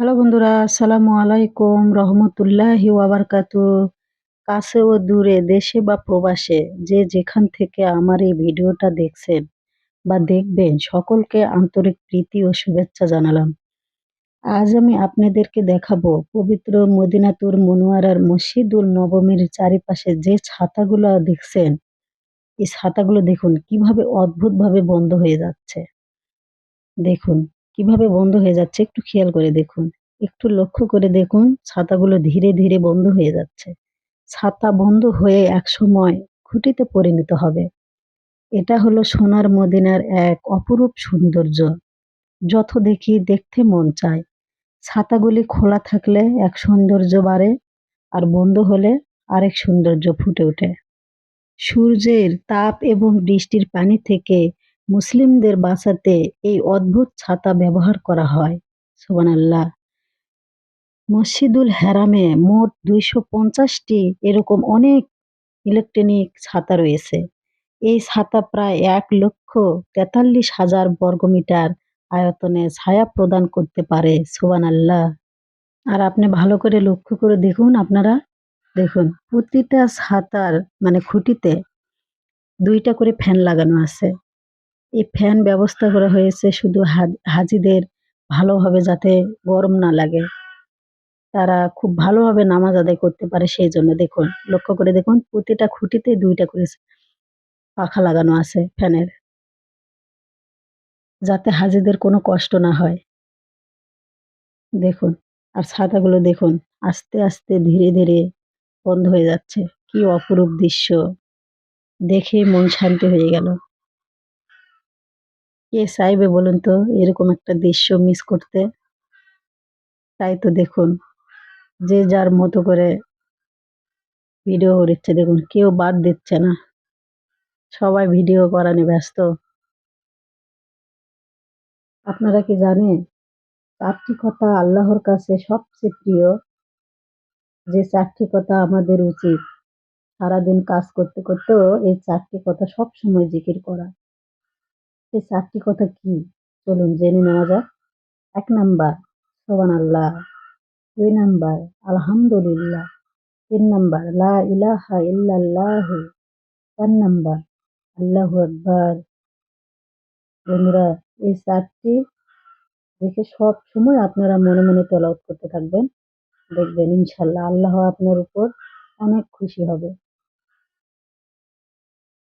Hello বন্ধুরা, আসসালামু আলাইকুম, রহমতুল্লাহি ওয়াবারকাতু কাছে ও দূরে, দেশে বা প্রবাসে, যে যেখান থেকে আমার এই ভিডিওটা দেখছেন বা দেখবেন, সকলকে আন্তরিক প্রীতি ও শুভেচ্ছা জানালাম। আজ আমি আপনাদেরকে দেখাবো পবিত্র মদিনাতুর মনোয়ারার মসজিদুল নবমীর চারিপাশে যে ছাতাগুলো দেখছেন। এই ছাতাগুলো দেখুন, কীভাবে অদ্ভুতভাবে বন্ধ হয়ে যাচ্ছে। দেখুন কীভাবে বন্ধ হয়ে যাচ্ছে একটু খেয়াল করে দেখুন। একটু লক্ষ্য করে দেখুন, ছাতাগুলো ধীরে ধীরে বন্ধ হয়ে যাচ্ছে। ছাতা বন্ধ হয়ে এক সময় খুঁটিতে পরিণত হবে। এটা হলো সোনার মদিনার এক অপরূপ সৌন্দর্য। যত দেখি দেখতে মন চায়। ছাতাগুলি খোলা থাকলে এক সৌন্দর্য বাড়ে আর বন্ধ হলে আরেক সৌন্দর্য ফুটে ওঠে। সূর্যের তাপ এবং বৃষ্টির পানি থেকে মুসলিমদের বাঁচাতে এই অদ্ভুত ছাতা ব্যবহার করা হয়। সুবহানাল্লাহ। মসজিদুল হেরামে মোট দুইশো পঞ্চাশটি এরকম অনেক ইলেকট্রনিক ছাতা রয়েছে। এই ছাতা প্রায় এক লক্ষ তেতাল্লিশ হাজার বর্গমিটার আয়তনে ছায়া প্রদান করতে পারে সোবান আল্লাহ আর আপনি ভালো করে লক্ষ্য করে দেখুন আপনারা। দেখুন, প্রতিটা ছাতার মানে খুঁটিতে দুইটা করে ফ্যান লাগানো আছে। এই ফ্যান ব্যবস্থা করা হয়েছে শুধু হাজিদের ভালোভাবে যাতে গরম না লাগে। তারা খুব ভালোভাবে নামাজ আদায় করতে পারে সেই জন্য দেখুন, লক্ষ্য করে দেখুন প্রতিটা খুঁটিতে দুইটা করে পাখা লাগানো আছে ফ্যানের। যাতে হাজিদের কোনো কষ্ট না হয়। দেখুন, আর ছাতাগুলো দেখুন, আস্তে আস্তে ধীরে ধীরে বন্ধ হয়ে যাচ্ছে। কি অপরূপ দৃশ্য। দেখে মন শান্তি হয়ে গেল। কে চাইবে বলুন তো? এরকম একটা দৃশ্য মিস করতে। তাই তো দেখুন, যে যার মতো করে ভিডিও করছে দেখুন, কেউ বাদ দিচ্ছে না। সবাই ভিডিও করা নিয়ে ব্যস্ত। আপনারা কি জানেন, চারটি কথা আল্লাহর কাছে সবচেয়ে প্রিয়? যে চারটি কথা আমাদের উচিত। সারাদিন কাজ করতে করতেও এই চারটি কথা সব সময় জিকির করা। এই চারটি কথা কি? চলুন জেনে নেওয়া যাক। এক নাম্বার, সোবান আল্লাহ। দুই নাম্বার, আলহামদুলিল্লাহ। তিন নাম্বার, লা ইলাহা ইল্লাল্লাহ। চার নাম্বার, আল্লাহু আকবার। বন্ধুরা, এই চারটি দেখে সব সময় আপনারা মনে মনে তেলাওয়াত করতে থাকবেন। দেখবেন ইনশাল্লাহ আল্লাহ আপনার উপর অনেক খুশি হবে।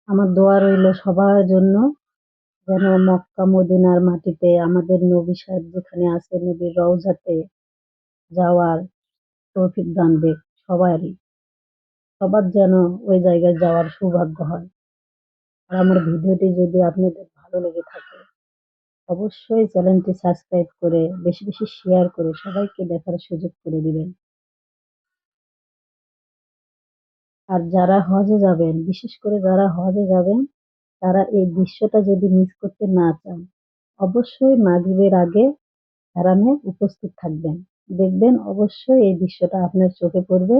আমার দোয়া রইল সবার জন্য। যেন মক্কা মদিনার মাটিতে আমাদের নবী সাহেব যেখানে আছে, নবীর রওজাতে যাওয়ার তৌফিক দান দেখ সবারই। সবার যেন ওই জায়গায় যাওয়ার সৌভাগ্য হয়। আর আমার ভিডিওটি যদি আপনাদের ভালো লেগে থাকে, অবশ্যই চ্যানেলটি সাবস্ক্রাইব করে, বেশি বেশি শেয়ার করে সবাইকে দেখার সুযোগ করে দিবেন। আর যারা হজে যাবেন, বিশেষ করে যারা হজে যাবেন তারা এই দৃশ্যটা যদি মিস করতে না চান, অবশ্যই মাগরিবের আগে হারামে উপস্থিত থাকবেন। দেখবেন অবশ্যই এই দৃশ্যটা আপনার চোখে পড়বে।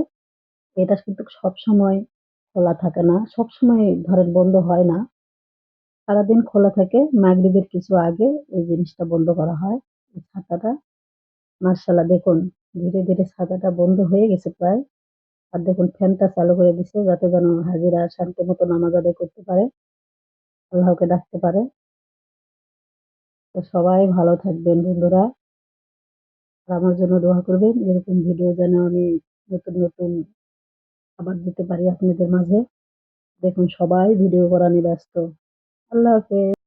এটা কিন্তু সব সময় খোলা থাকে না সব সময় ধরেন বন্ধ হয় না। সারাদিন খোলা থাকে, মাগরিবের কিছু আগে এই জিনিসটা বন্ধ করা হয়। এই ছাতাটা মার্শাল্লাহ দেখুন, ধীরে ধীরে ছাতাটা বন্ধ হয়ে গেছে প্রায়। আর দেখুন ফ্যানটা চালু করে দিছে যাতে যেন হাজিরা শান্তি মতো নামাজ আদায় করতে পারে। আল্লাহকে ডাকতে পারে। তো সবাই ভালো থাকবেন বন্ধুরা। আর আমার জন্য দোয়া করবেন, এরকম ভিডিও যেন আমি নতুন নতুন আবার দিতে পারি আপনাদের মাঝে। দেখুন, সবাই ভিডিও করা নিয়ে ব্যস্ত। আল্লাহ হাফেজ।